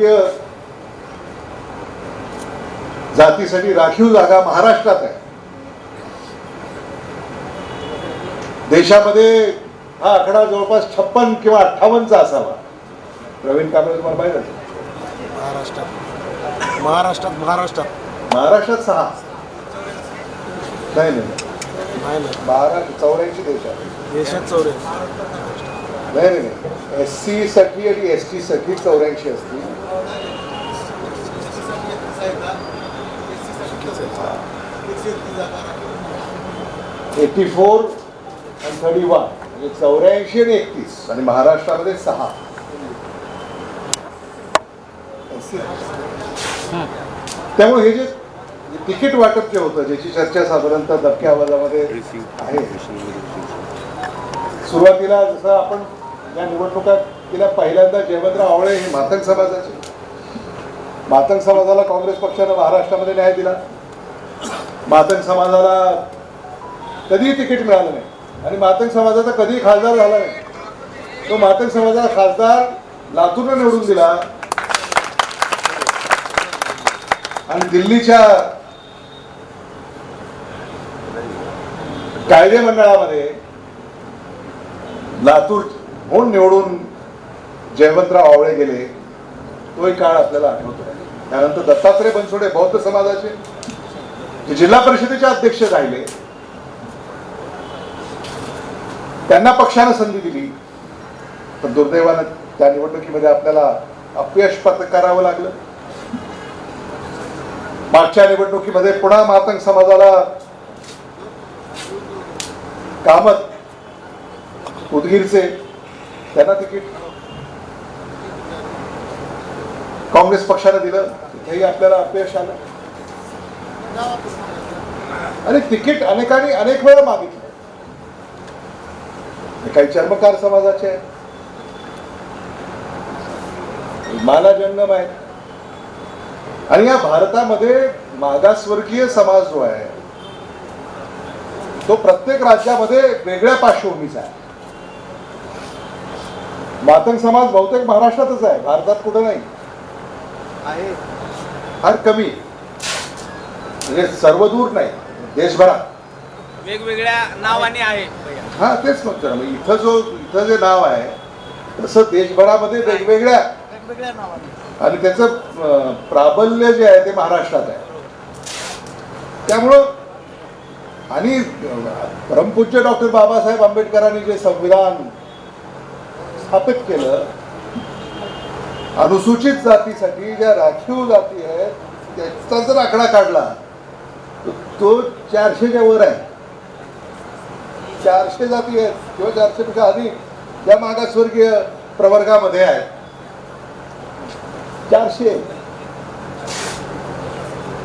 मागासवर्गीय जातीसाठी राखीव जागा महाराष्ट्रात आहे. देशामध्ये हा आकडा जवळपास छप्पन किंवा अठ्ठावन्नचा असावा. प्रवीण कांबळे तुम्हाला माहीत असेल. महाराष्ट्रात. महाराष्ट्रात महाराष्ट्रात. महाराष्ट्रात सहा. नाही नाही. महाराष्ट्र चौऱ्याऐंशी देशात देशात चौरे नाही नाही नाही. एस सी साठी आणि एस टी साठी चौऱ्याऐंशी असतील. एटी फोर आणि थर्टी वन म्हणजे चौऱ्याऐंशी आणि एकतीस. आणि महाराष्ट्रामध्ये सहा. त्यामुळे हे जे तिकीट वाटप जे होतं ज्याची चर्चा साधारणतः दबक्या आवाजामध्ये आहे. सुरुवातीला जसं आपण या निवडणुका तिला पहिल्यांदा जयवंतराव आवळे हे मातंग समाजाचे. मातंग समाजाला काँग्रेस पक्षानं महाराष्ट्रामध्ये न्याय दिला. मातंग समाजाला कधीही तिकीट मिळालं नाही. आणि मातंग समाजाचा कधीही खासदार झाला नाही. तो मातंग समाजाला खासदार लातूरला निवडून दिला. आणि दिल्लीच्या कायदे मंडळामध्ये लातूर म्हणून निवडून जयवंतराव आवळे गेले तोही काळ आपल्याला आठवतो त्यानंतर दत्तात्रय बनसोडे बौद्ध समाजाचे जे जिल्हा परिषदेचे अध्यक्ष राहिले. त्यांना पक्षानं संधी दिली. पण दुर्दैवानं त्या निवडणुकीमध्ये आपल्याला अपयश पत्करावं लागलं. मागच्या निवडणुकीमध्ये पुन्हा मातंग समाजाला कामत उदगीरचे त्यांना तिकीट काँग्रेस पक्षाला दिलं. तिथेही आपल्याला अपयश आलं. आणि तिकीट अनेकांनी अनेक वेळा मागितलं. काही चर्मकार समाजाचे आहे मला जंगम आहे आणि या भारतामध्ये मागासवर्गीय समाज जो आहे तो प्रत्येक राज्यामध्ये वेगळ्या पार्श्वभूमीचा आहे. मातंग समाज बहुतेक महाराष्ट्रातच आहे भारतात कुठं नाही. आहे. फार कमी. म्हणजे सर्वदूर नाही देशभरात. वेगवेगळ्या नावाने आहे. हा तेच म्हणतो ना मग इथं जो इथं जे नाव आहे तसं देशभरामध्ये वेगवेगळ्या वेगवेगळ्या नावाने. आणि त्याचं प्राबल्य जे आहे ते महाराष्ट्रात आहे. त्यामुळं आणि परमपूज्य डॉक्टर बाबासाहेब आंबेडकरांनी जे संविधान स्थापित केलं अनुसूचित जातीसाठी ज्या राखीव जाती आहेत त्याचा जर आकडा काढला तो चारशेच्या वर आहे. चारशे जाती आहेत किंवा चारशेपेक्षा अधिक या मागासवर्गीय प्रवर्गामध्ये आहेत. चारशे.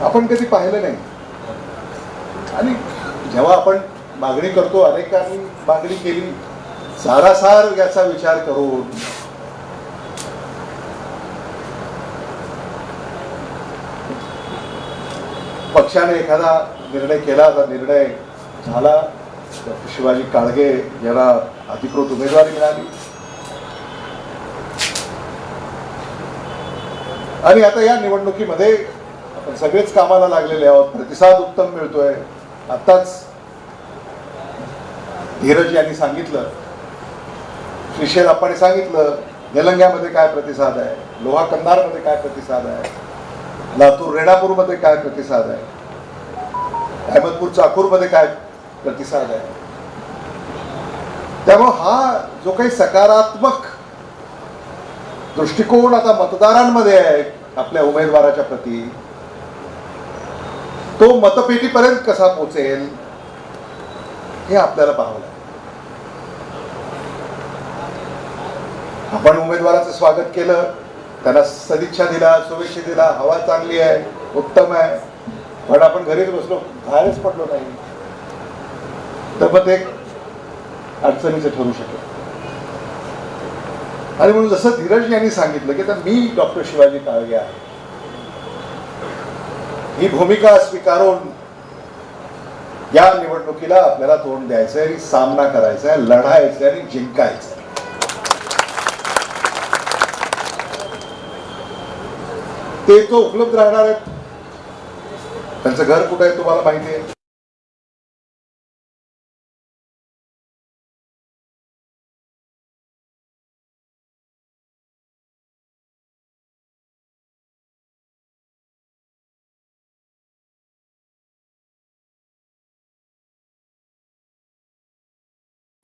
आपण कधी पाहिलं नाही. आणि जेव्हा आपण मागणी करतो अनेकांनी मागणी केली सारासार याचा विचार करून. पक्षाने एखादा निर्णय केला तर निर्णय झाला शिवाजी काळगे यांना अधिकृत उमेदवारी मिळाली. आणि आता या निवडणुकीमध्ये आपण सगळेच कामाला लागलेले आहोत. प्रतिसाद उत्तम मिळतोय. आत्ताच धीरज यांनी सांगितलं. श्रीशेल आपण सांगितलं निलंग्यामध्ये काय प्रतिसाद आहे? लोहा कंधारमध्ये काय प्रतिसाद आहे? लातूर रेणापूरमध्ये काय प्रतिसाद आहे? अहमदपूर चाकूरमध्ये काय प्रतिसाद आहे? त्यामुळं हा जो काही सकारात्मक दृष्टिकोन आता मतदारांमध्ये आहे आपल्या उमेदवाराच्या प्रती तो मतपेटीपर्यंत कसा पोचेल हे आपल्याला पाहावं लागेल. आपण उमेदवाराचं स्वागत केलं त्यांना सदिच्छा दिला शुभेच्छा दिला हवा चांगली आहे उत्तम आहे. पण आपण घरीच बसलो बाहेरच पडलो नाही. तर मग ते अडचणीचं ठरू शकेल. आणि म्हणून जसं धीरज यांनी सांगितलं की आता मी डॉक्टर शिवाजी काळगे आहे. ही भूमिका स्वीकारून या निवडणुकीला आपल्याला तोंड द्यायचं आहे आणि सामना करायचा आहे लढायचं आहे आणि जिंकायचं आहे ते तो उपलब्ध राहणार आहेत. त्यांचं घर कुठं आहे तुम्हाला माहिती आहे?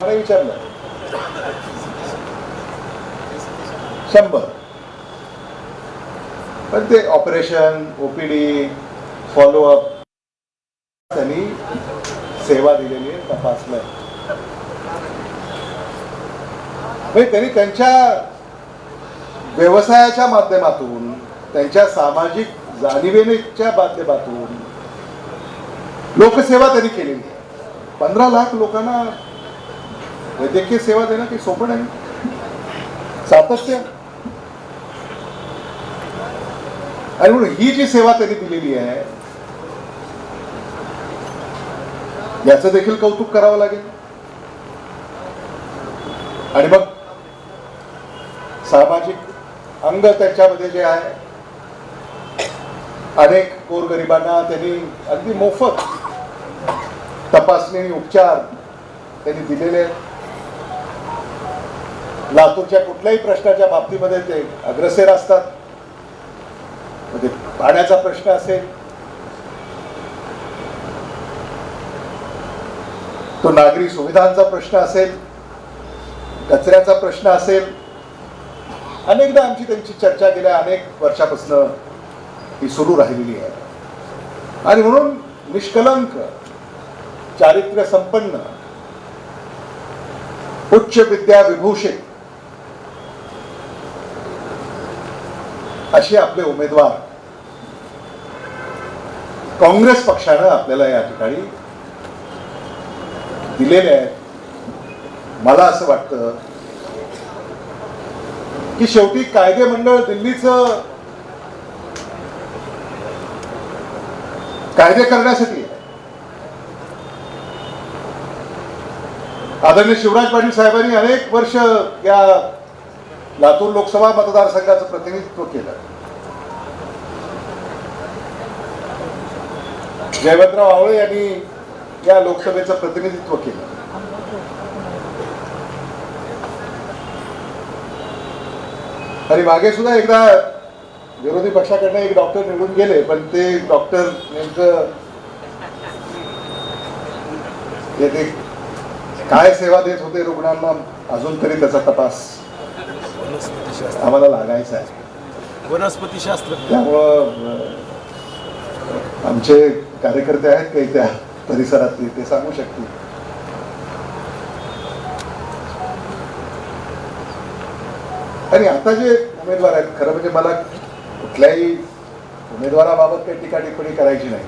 मला विचारलं शंभर. पण ते ऑपरेशन ओपीडी फॉलोअप त्यांनी सेवा दिलेली आहे तपासलं म्हणजे त्यांनी त्यांच्या व्यवसायाच्या माध्यमातून त्यांच्या सामाजिक जाणीवेच्या माध्यमातून लोकसेवा त्यांनी केलेली आहे. पंधरा लाख लोकांना वैद्यकीय सेवा देणं काही सोपं नाही. सातत्य. आणि म्हणून ही जी सेवा त्यांनी दिलेली आहे याचं देखील कौतुक करावं लागेल. आणि मग सामाजिक अंग त्याच्यामध्ये जे आहे अनेक गोरगरिबांना त्यांनी अगदी मोफत तपासणी आणि उपचार त्यांनी दिलेले आहेत. लातूरच्या कुठल्याही प्रश्नाच्या बाबतीमध्ये ते अग्रसेर असतात. म्हणजे पाण्याचा प्रश्न असेल. तो नागरी सुविधांचा प्रश्न असेल. कचऱ्याचा प्रश्न असेल. अनेकदा आमची त्यांची चर्चा गेल्या अनेक वर्षापासून ही सुरू राहिलेली आहे. आणि म्हणून निष्कलंक चारित्र्य संपन्न उच्च विद्या विभूषित असे आपले उमेदवार काँग्रेस पक्षानं आपल्याला या ठिकाणी दिलेले आहेत. मला असं वाटतं की शेवटी कायदे मंडळ दिल्लीचं कायदे करण्यासाठी आदरणीय शिवराज पाटील साहेबांनी अनेक वर्ष या लातूर लोकसभा मतदारसंघाचं प्रतिनिधित्व केलं. जयवंतराव आवळे यांनी या लोकसभेचं प्रतिनिधित्व केलं. आणि मागे सुद्धा एकदा विरोधी पक्षाकडनं एक डॉक्टर निवडून गेले पण ते डॉक्टर नेमकं काय सेवा देत होते रुग्णांना अजून तरी त्याचा तपास वनस्पतीशास्त्र आम्हाला लागायचा आहे. वनस्पतीशास्त्र त्यामुळं आमचे कार्यकर्ते आहेत काही त्या परिसरातले ते सांगू शकतील. आणि आता जे उमेदवार आहेत खरं म्हणजे मला कुठल्याही उमेदवाराबाबत काही टीका टिप्पणी करायची नाही.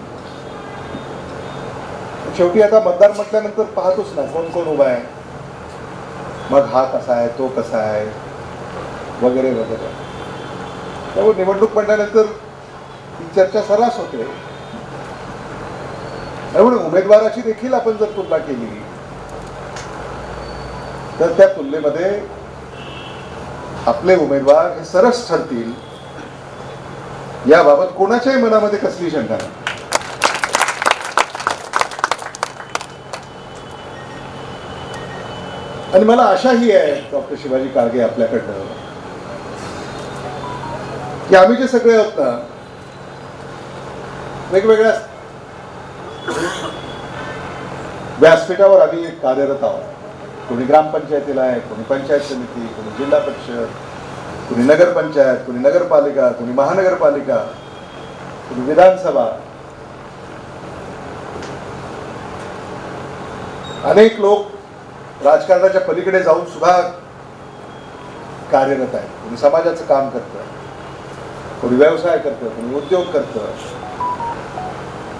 शेवटी आता मतदार म्हटल्यानंतर पाहतोच ना कोण कोण उभा आहे. मग हा कसा आहे तो कसा आहे? वगैरे वगैरे. त्यामुळे निवडणूक म्हटल्यानंतर ही चर्चा सर्रास होते. त्यामुळे उमेदवाराची देखील आपण जर तुलना केली तर त्या तुलनेमध्ये आपले उमेदवार हे सरस ठरतील. याबाबत कोणाच्याही मनामध्ये कसली शंका नाही. आणि मला आशाही आहे डॉक्टर शिवाजी काळगे आपल्याकडनं की आम्ही जे सगळे आहोत ना वेगवेगळ्या व्यासपीठावर आम्ही कार्यरत आहोत. कोणी ग्रामपंचायतीला आहे कोणी पंचायत समिती कोणी जिल्हा परिषद कोणी नगरपंचायत कोणी नगरपालिका कोणी महानगरपालिका कोणी विधानसभा. अनेक लोक राजकारणाच्या पलीकडे जाऊन सुद्धा कार्यरत आहेत. कोणी समाजाचं काम करतं कोणी व्यवसाय करतं कोणी उद्योग करतं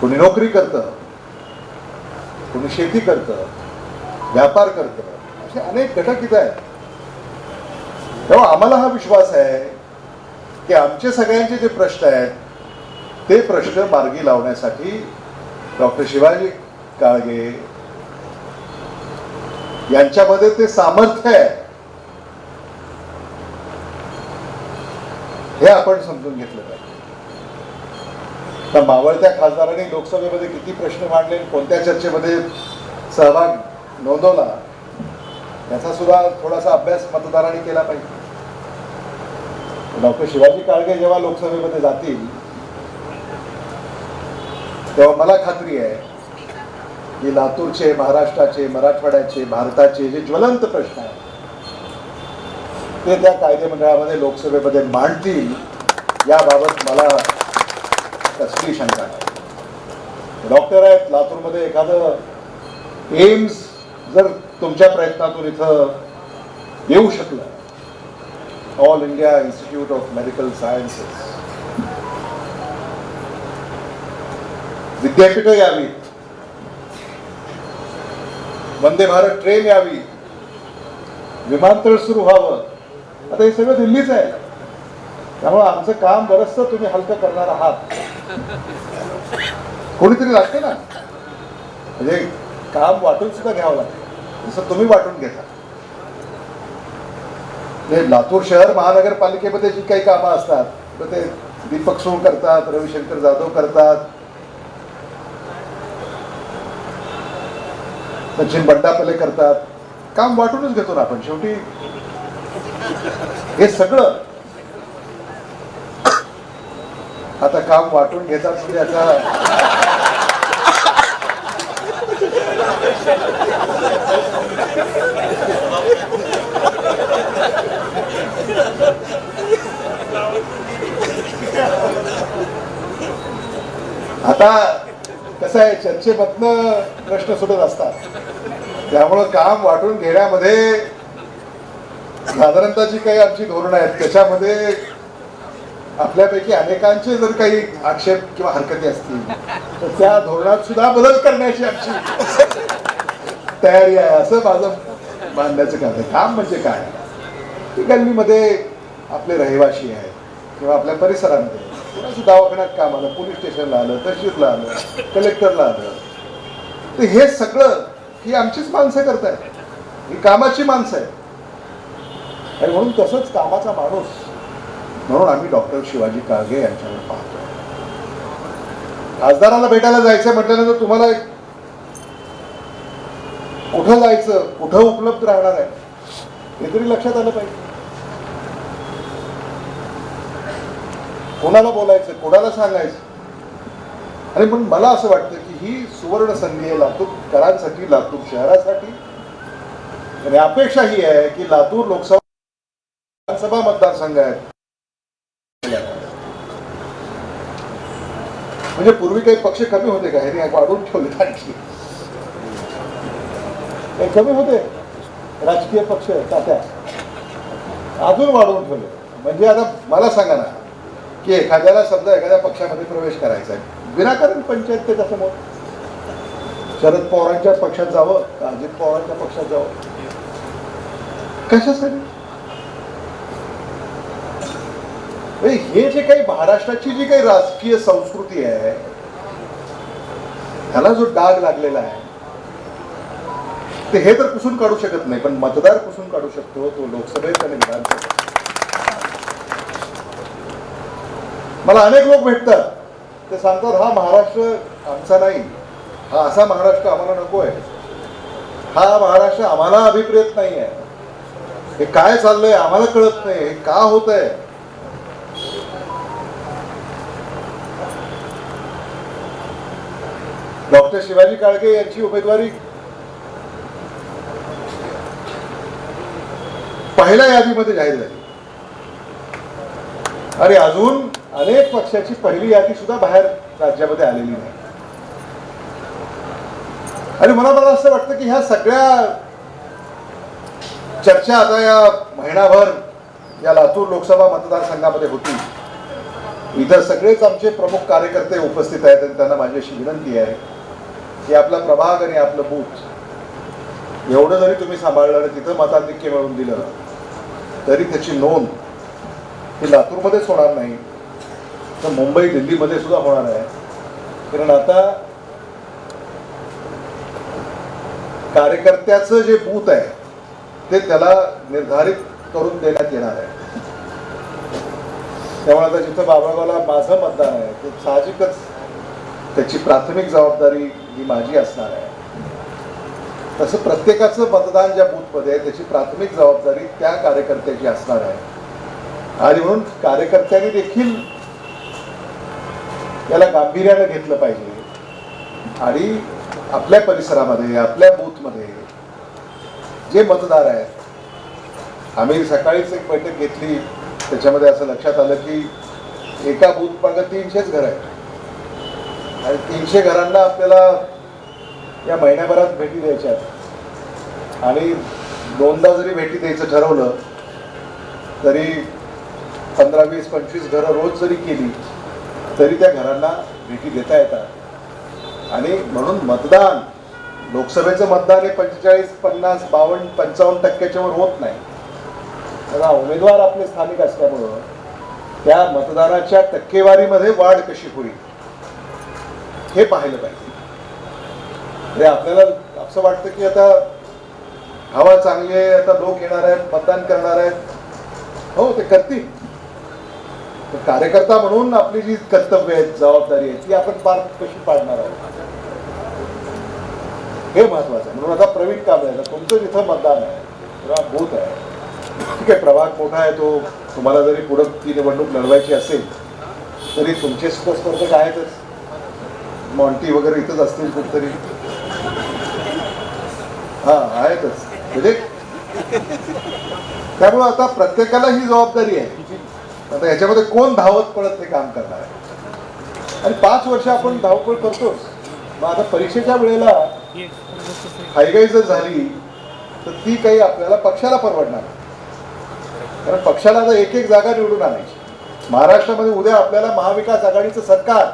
कोणी नोकरी करतं कोणी शेती करतं व्यापार करतं असे अनेक घटक इथं आहेत. तेव्हा आम्हाला हा विश्वास आहे की आमचे सगळ्यांचे जे प्रश्न आहेत ते प्रश्न मार्गी लावण्यासाठी डॉक्टर शिवाजी काळगे यांच्यामध्ये ते सामर्थ्य आहे. हे आपण समजून घेतलं पाहिजे. त्या मावळत्या खासदारांनी लोकसभेमध्ये किती प्रश्न मांडले कोणत्या चर्चेमध्ये सहभाग नोंदवला याचा सुद्धा थोडासा अभ्यास मतदारांनी केला पाहिजे. डॉक्टर शिवाजी काळगे जेव्हा लोकसभेमध्ये जातील तेव्हा मला खात्री आहे की लातूरचे महाराष्ट्राचे मराठवाड्याचे भारताचे जे ज्वलंत प्रश्न आहेत ते त्या कायदेमंडळामध्ये लोकसभेमध्ये मांडतील याबाबत मला कसली शंका नाही. डॉक्टर आहेत लातूरमध्ये एखादं एम्स जर तुमच्या प्रयत्नातून इथं येऊ शकलं. All India Institute of Medical Sciences विद्यापीठं यावीत वंदे भारत ट्रेन यावी. विमानतळ सुरू व्हावं. आता हे सगळं दिल्लीच आहे. त्यामुळे आमचं काम बरंचसं तुम्ही हलकं करणार आहात. कोणीतरी लागते ना. म्हणजे काम वाटून सुद्धा घ्यावं लागतं. जसं तुम्ही वाटून घेता. म्हणजे लातूर शहर महानगरपालिकेमध्ये जी काही कामं असतात तर ते दीपक सोळ करतात रविशंकर जाधव करतात. सचिन बंडापले करतात. काम वाटूनच घेतो ना आपण. शेवटी हे सगळं आता काम वाटून घेतात म्हणजे याचा आता कसं आहे चर्चेमधनं प्रश्न सुटत असतात. त्यामुळं काम वाटून घेण्यामध्ये साधारणतः जी काही आमची धोरणं आहेत त्याच्यामध्ये आपल्यापैकी अनेकांचे जर काही आक्षेप किंवा हरकती असतील तर त्या धोरणात सुद्धा बदल करण्याची आमची तयारी आहे असं माझं मानण्याचं काम आहे. काम म्हणजे काय? की गल्लीमध्ये आपले रहिवाशी आहेत किंवा आपल्या परिसरामध्ये. कोणाचं दवाखान्यात काम आलं पोलीस स्टेशनला आलं तहसीलला आलं कलेक्टरला आलं. तर हे सगळं ही आमचीच माणसं करतायत. ही कामाची माणसं आहेत. आणि म्हणून तसंच कामाचा माणूस म्हणून आम्ही डॉक्टर शिवाजी काळगे यांच्यावर पाहतो. खासदाराला भेटायला जायचं म्हटल्यानंतर तुम्हाला एक कुठं जायचं कुठं उपलब्ध राहणार आहे हे तरी लक्षात आलं पाहिजे. कोणाला बोलायचं कोणाला सांगायचं? आणि म्हणून मला असं वाटतं की ही सुवर्ण संधी आहे लातूरकरांसाठी लातूर शहरासाठी. आणि अपेक्षा ही आहे की लातूर लोकसभा विधानसभा मतदारसंघ आहेत म्हणजे पूर्वी काही पक्ष कमी होते का? हे वाढवून ठेवले आणखी. काही कमी होते? राजकीय पक्ष तात्या. अजून वाढवून ठेवले म्हणजे आता मला सांगा ना की एखाद्याला समजा एखाद्या पक्षामध्ये प्रवेश करायचा आहे. विनाकारण पंचायत त्याच्यासमोर शरद पवारांच्या पक्षात जावं का अजित पवारांच्या पक्षात जावं? कशासाठी म्हणजे हे जे काही महाराष्ट्राची जी काही राजकीय संस्कृती आहे ह्याला जो डाग लागलेला आहे ते हे तर पुसून काढू शकत नाही पण मतदार पुसून काढू शकतो तो लोकसभेत आणि विधानसभेत. मला अनेक लोक भेटतात ते सांगतात हा महाराष्ट्र आमचा नाही हा असा महाराष्ट्र आम्हाला नको आहे हा महाराष्ट्र आम्हाला अभिप्रेत नाही आहे हे काय चाललंय आम्हाला कळत नाही हे का होत आहे डॉक्टर शिवाजी काळगे यांची उमेदवारी. पहिल्या यादीमध्ये जाहीर झाली. आणि अजून अनेक पक्षाची पहिली यादी सुद्धा बाहेर राज्यामध्ये आलेली नाही. आणि मला मला असं वाटतं की ह्या सगळ्या चर्चा आता या महिनाभर या लातूर लोकसभा मतदारसंघामध्ये होती. इथं सगळेच आमचे प्रमुख कार्यकर्ते उपस्थित आहेत आणि त्यांना माझी अशी विनंती आहे. की आपला प्रभाग आणि आपलं बूथ. एवढं जरी तुम्ही सांभाळलं आणि तिथं मताधिक्य मिळवून दिलं तरी त्याची नोंद ही लातूरमध्येच होणार नाही. तर मुंबई दिल्लीमध्ये सुद्धा होणार आहे. कारण आता कार्यकर्त्याचं जे बूथ आहे ते त्याला निर्धारित करून देण्यात येणार आहे. त्यामुळे आता जिथं बाबळगावला माझं मतदान आहे ते साहजिकच त्याची प्राथमिक जबाबदारी ही माझी असणार आहे. तसं प्रत्येकाचं मतदान ज्या बूथमध्ये आहे त्याची प्राथमिक जबाबदारी त्या कार्यकर्त्याची असणार आहे. आणि म्हणून कार्यकर्त्यांनी देखील याला गांभीर्यानं घेतलं पाहिजे. आणि आपल्या परिसरामध्ये आपल्या बूथमध्ये जे मतदार आहेत आम्ही सकाळीच एक बैठक घेतली. त्याच्यामध्ये असं लक्षात आलं की एका बूथ मागं तीनशेच घर आहेत. आणि तीनशे घरांना आपल्याला या महिन्याभरात भेटी द्यायच्या आहेत आणि दोनदा जरी भेटी द्यायचं ठरवलं तरी पंधरा वीस पंचवीस घरं रोज जरी केली तरी त्या घरांना भेटी देता येतात. आणि म्हणून मतदान लोकसभेचं मतदान हे पंचेचाळीस पन्नास बावन्न पंचावन्न टक्क्याच्यावर होत नाही. त्याला उमेदवार आपले स्थानिक असल्यामुळं त्या मतदानाच्या टक्केवारीमध्ये वाढ कशी होईल? हे पाहिलं पाहिजे. म्हणजे आपल्याला असं वाटतं की आता हवा चांगली आहे आता लोक येणार आहेत मतदान करणार आहेत. हो ते करतील. कार्यकर्ता म्हणून आपली जी कर्तव्य आहेत जबाबदारी आहे ती आपण पार कशी पाडणार आहोत? हे महत्वाचं आहे. म्हणून आता प्रवीण काम आहे तुमचं जिथं मतदान आहे किंवा बूथ आहे ठीक आहे प्रभाग मोठा आहे तो तुम्हाला जरी पुढं ती निवडणूक लढवायची असेल तरी तुमचे स्पर्धक आहेतच. मॉन्टी वगैरे इथंच असतील कुठतरी. हा आहेतच. म्हणजे त्यामुळे आता प्रत्येकाला ही जबाबदारी आहे. आता याच्यामध्ये कोण धावत पडत ते काम करणार आहे? आणि पाच वर्ष आपण धावपळ करतोच मग आता परीक्षेच्या वेळेला हायगाई जर झाली तर ती काही आपल्याला पक्षाला परवडणार नाही. कारण पक्षाला आता एक एक जागा निवडून आणायची. महाराष्ट्रामध्ये उद्या आपल्याला महाविकास आघाडीचं सरकार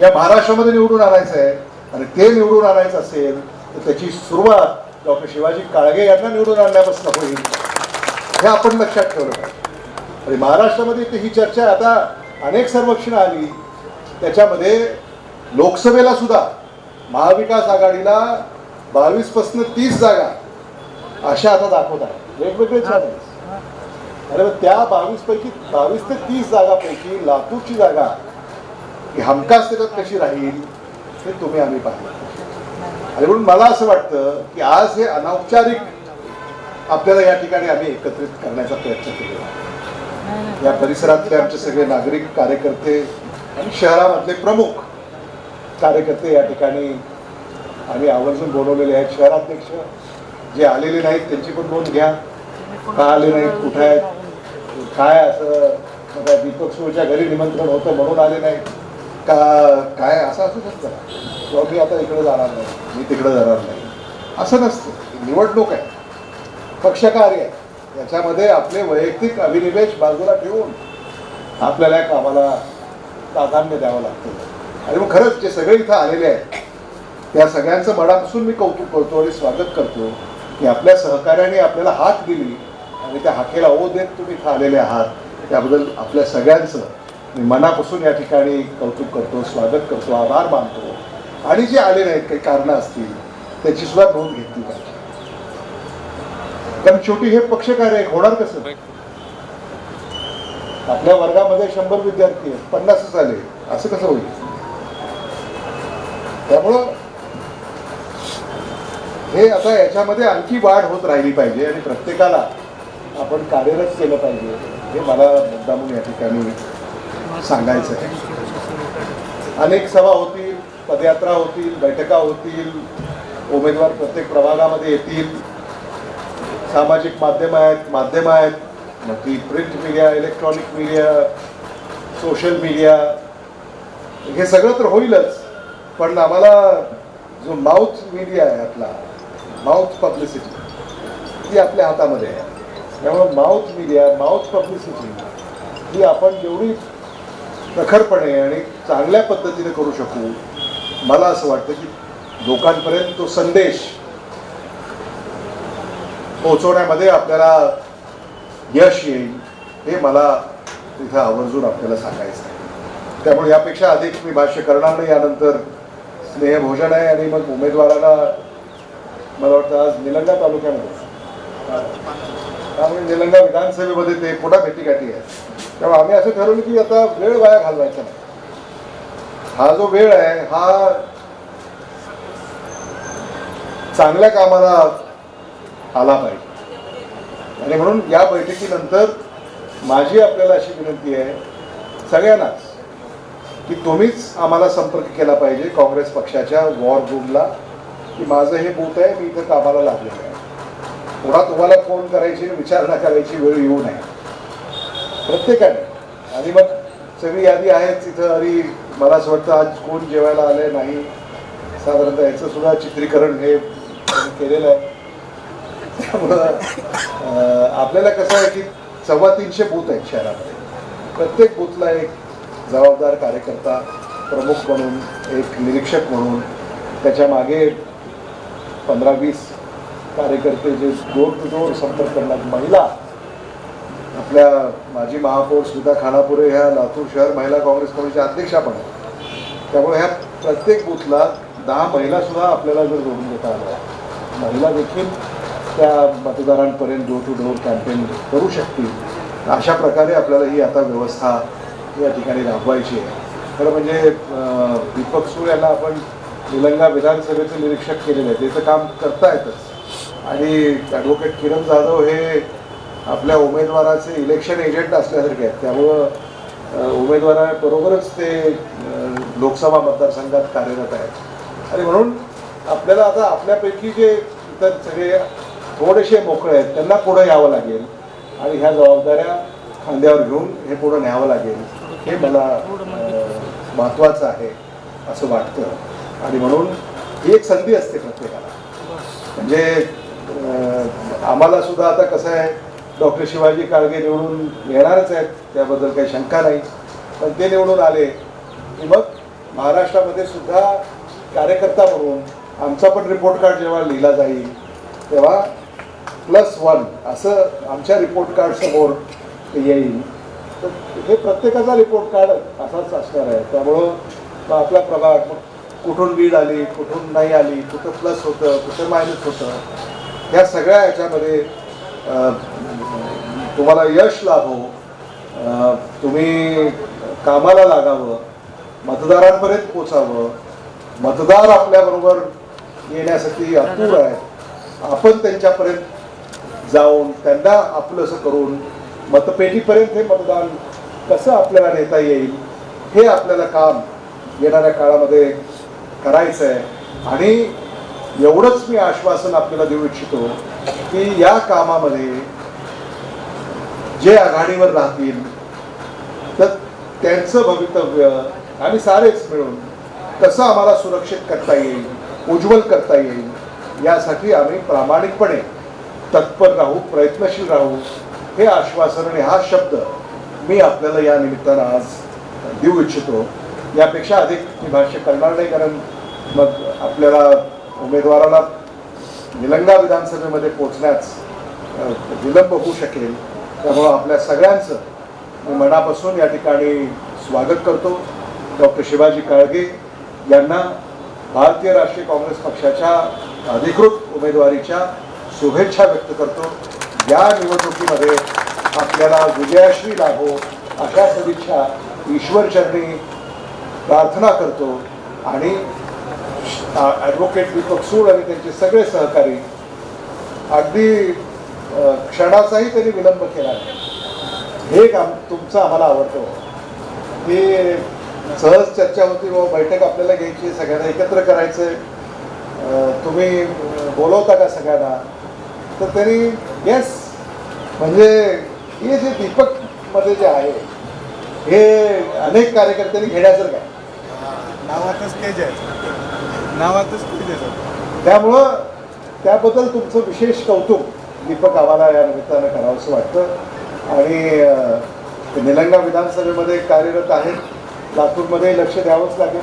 या महाराष्ट्रामध्ये निवडून आणायचं आहे आणि ते निवडून आणायचं असेल तर त्याची सुरुवात डॉक्टर शिवाजी काळगे यांना निवडून आणण्यापासून होईल. हे आपण लक्षात ठेवलं पाहिजे. आणि महाराष्ट्रामध्ये इथे ही चर्चा आता अनेक सर्वेक्षणं आली. त्याच्यामध्ये लोकसभेला सुद्धा महाविकास आघाडीला बावीसपासून तीस जागा अशा आता दाखवत वेगवेगळे अरे त्या बावीसपैकी बावीस ते तीस जागापैकी लातूरची जागा की हमखास त्याच्यात कशी राहील हे तुम्ही आम्ही पाहिलं आणि म्हणून मला असं वाटतं की आज हे अनौपचारिक आपल्याला या ठिकाणी आम्ही एकत्रित करण्याचा प्रयत्न केलेला या परिसरातले आमचे सगळे नागरिक कार्यकर्ते आणि शहरामधले प्रमुख कार्यकर्ते या ठिकाणी आम्ही आवर्जून बोलवलेले आहेत. शहराध्यक्ष जे आलेले नाहीत त्यांची पण नोंद घ्या. का आले नाहीत कुठे आहेत? काय असं दीपक सुरच्या घरी निमंत्रण होतं म्हणून आले नाहीत. का काय असं असू शकतं. किंवा मी आता इकडे जाणार नाही मी तिकडे जाणार नाही. असं नसतं. निवडणूक आहे. पक्षकार्य आहे. याच्यामध्ये आपले वैयक्तिक अभिनिवेश बाजूला ठेवून आपल्याला या कामाला प्राधान्य द्यावं लागतं. आणि मग खरंच जे सगळे इथं आलेले आहेत त्या सगळ्यांचं मनापासून मी कौतुक करतो आणि स्वागत करतो की आपल्या सहकार्याने आपल्याला हाक दिली आणि त्या हाकेला ओ देत तुम्ही इथं आलेले आहात. त्याबद्दल आपल्या सगळ्यांचं मी मनापासून या ठिकाणी कौतुक करतो स्वागत करतो आभार मानतो. आणि जे आले नाहीत काही कारणं असतील त्याची सुद्धा नोंद घेतली पाहिजे. कारण शेवटी हे पक्षकार्य आहे होणार कसं? आपल्या वर्गामध्ये शंभर विद्यार्थी आहेत पन्नासच आले असं कसं होईल? त्यामुळं हे आता याच्यामध्ये आणखी वाढ होत राहिली पाहिजे आणि प्रत्येकाला आपण कार्यरत केलं पाहिजे हे मला मुद्दामून या ठिकाणी सांगायचं. आहे अनेक सभा होतील पदयात्रा होतील बैठका होतील उमेदवार प्रत्येक प्रभागामध्ये येतील. सामाजिक माध्यम आहेत माध्यमं आहेत. मग ती print media electronic media social media हे सगळं तर होईलच. पण आम्हाला जो माउथ मीडिया आहे आपला माउथ पब्लिसिटी ती आपल्या हातामध्ये आहे. त्यामुळे माउथ मीडिया माउथ पब्लिसिटी ही आपण जेवढी प्रखरपणे आणि चांगल्या पद्धतीने करू शकू. मला असं वाटतं की लोकांपर्यंत तो संदेश पोहोचवण्यामध्ये आपल्याला यश येईल हे मला तिथं आवर्जून आपल्याला सांगायचं आहे. त्यामुळे यापेक्षा अधिक मी भाष्य करणार नाही. यानंतर स्नेहभोजन आहे आणि मग उमेदवाराला मला वाटतं आज निलंगा तालुक्यामध्ये. त्यामुळे निलंगा विधानसभेमध्ये ते पुन्हा भेटीगाठी आहे. त्यामुळे आम्ही असं ठरवलं की आता वेळ वाया घालवायचा नाही. हा जो वेळ आहे हा चांगल्या कामाला आला पाहिजे. आणि म्हणून या बैठकीनंतर माझी आपल्याला अशी विनंती आहे सगळ्यांनाच की तुम्हीच आम्हाला संपर्क केला पाहिजे काँग्रेस पक्षाच्या वॉर रूमला की माझं हे बूथ आहे मी इथं कामाला लागलेलं आहे. पुन्हा तुम्हाला फोन करायची विचारणा करायची वेळ येऊ नये. प्रत्येकाने. आणि मग सगळी यादी आहे तिथं. अरे मला असं वाटतं आज कोण जेवायला आलं नाही. साधारणतः याचं सुद्धा चित्रीकरण हे केलेलं आहे. त्यामुळं आपल्याला कसं आहे की सव्वा तीनशे बूथ आहेत शहरामध्ये. प्रत्येक बूथला एक जबाबदार कार्यकर्ता प्रमुख म्हणून एक निरीक्षक म्हणून. त्याच्यामागे पंधरा वीस कार्यकर्ते जे डोर टू डोर संपर्क करणार महिला आपल्या माजी महापौर स्मिता खानापुरे ह्या लातूर शहर महिला काँग्रेस कमिटीच्या अध्यक्षा पण आहेत. त्यामुळे ह्या प्रत्येक बूथला दहा महिलासुद्धा आपल्याला जर जोडून देता आल्या महिला देखील त्या मतदारांपर्यंत डोर टू डोर कॅम्पेन करू शकतील. अशा प्रकारे आपल्याला ही आता व्यवस्था या ठिकाणी राबवायची आहे. खरं म्हणजे दीपक सूर यांना आपण निलंगा विधानसभेचं निरीक्षक केलेलं आहे. त्याचं काम करतायतच. आणि ॲडव्होकेट किरण जाधव हे आपल्या उमेदवाराचे इलेक्शन एजंट असल्यासारखे आहेत. त्यामुळं उमेदवाराबरोबरच ते लोकसभा मतदारसंघात कार्यरत आहेत. आणि म्हणून आपल्याला आता आपल्यापैकी जे इतर सगळे थोडेसे मोकळे आहेत त्यांना पुढं यावं लागेल. आणि ह्या जबाबदाऱ्या खांद्यावर घेऊन हे पुढं न्यावं लागेल. हे मला महत्त्वाचं आहे असं वाटतं. आणि म्हणून ही एक संधी असते प्रत्येकाला. म्हणजे आम्हाला सुद्धा आता कसं आहे डॉक्टर शिवाजी काळगे निवडून येणारच आहेत त्याबद्दल काही शंका नाही. पण ते निवडून आले. की मग महाराष्ट्रामध्ये सुद्धा कार्यकर्ता म्हणून आमचा पण रिपोर्ट कार्ड जेव्हा लिहिला जाईल तेव्हा प्लस वन असं आमच्या रिपोर्ट कार्ड समोर येईल. तर हे प्रत्येकाचा रिपोर्ट कार्ड असाच असणार आहे. त्यामुळं मग आपला प्रभाग कुठून लीड आली कुठून नाही आली कुठं प्लस होतं कुठं मायनस होतं ह्या सगळ्या ह्याच्यामध्ये तुम्हाला यश लाभो तुम्ही कामाला लागावं मतदारांपर्यंत पोचावं मतदार आपल्याबरोबर येण्यासाठी आतुर आहे. आपण त्यांच्यापर्यंत जाऊन त्यांना आपलंसं करून मतपेटीपर्यंत हे मतदान कसं आपल्याला नेता येईल हे आपल्याला काम येणाऱ्या काळामध्ये करायचं आहे आणि एवढंच मी आश्वासन आपल्याला देऊ इच्छितो की या कामामध्ये जे आघाडीवर राहतील तर त्यांचं भवितव्य आम्ही सारेच मिळून कसं आम्हाला सुरक्षित करता येईल उज्ज्वल करता येईल. यासाठी आम्ही प्रामाणिकपणे तत्पर राहू प्रयत्नशील राहू. हे आश्वासन आणि हा शब्द मी आपल्याला या निमित्तानं आज देऊ इच्छितो. यापेक्षा अधिक मी भाष्य करणार नाही कारण मग आपल्याला उमेदवाराला निलंगा विधानसभेमध्ये पोचण्यास विलंब होऊ शकेल. त्यामुळं आपल्या सगळ्यांचं मी मनापासून या ठिकाणी स्वागत करतो. डॉक्टर शिवाजी काळगे यांना भारतीय राष्ट्रीय काँग्रेस पक्षाच्या अधिकृत उमेदवारीच्या शुभेच्छा व्यक्त करतो. या निवडणुकीमध्ये आपल्याला विजयाश्री लाभो अशा सदिच्छा ईश्वरचरणी प्रार्थना करतो आणि ॲडव्होकेट दीपक सूड आणि त्यांचे सगळे सहकारी अगदी क्षणाचाही त्यांनी विलंब केला नाही. हे काम तुमचं आम्हाला आवडतं. की सहज चर्चा होती व बैठक आपल्याला घ्यायची सगळ्यांना एकत्र करायचं. तुम्ही बोलवता का सगळ्यांना? तर त्यांनी येस म्हणजे हे जे दीपकमध्ये जे आहे हे अनेक कार्यकर्त्यांनी घेण्यासारखं आहे. नावातच तेज आहे नावातच तेज आहे त्यामुळं त्याबद्दल तुमचं विशेष कौतुक दीपक आम्हाला या निमित्तानं करावंसं वाटतं. आणि ते निलंगा विधानसभेमध्ये कार्यरत आहेत. लातूरमध्ये लक्ष द्यावंच लागेल.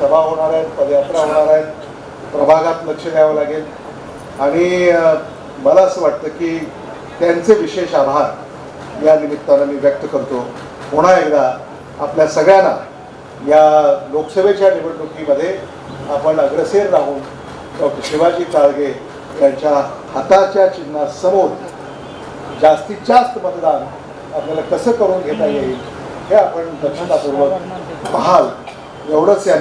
सभा होणार आहेत पदयात्रा होणार आहेत. प्रभागात लक्ष द्यावं लागेल. आणि मला असं वाटतं की त्यांचे विशेष आभार या निमित्तानं मी व्यक्त करतो. पुन्हा एकदा आपल्या सगळ्यांना या लोकसभेच्या निवडणुकीमध्ये आपण अग्रसेर राहून डॉक्टर शिवाजी काळगे यांच्या हाताच्या चिन्हासमोर जास्तीत जास्त मतदान आपल्याला कसं करून घेता येईल हे आपण दक्षतापूर्वक पाहाल. एवढंच या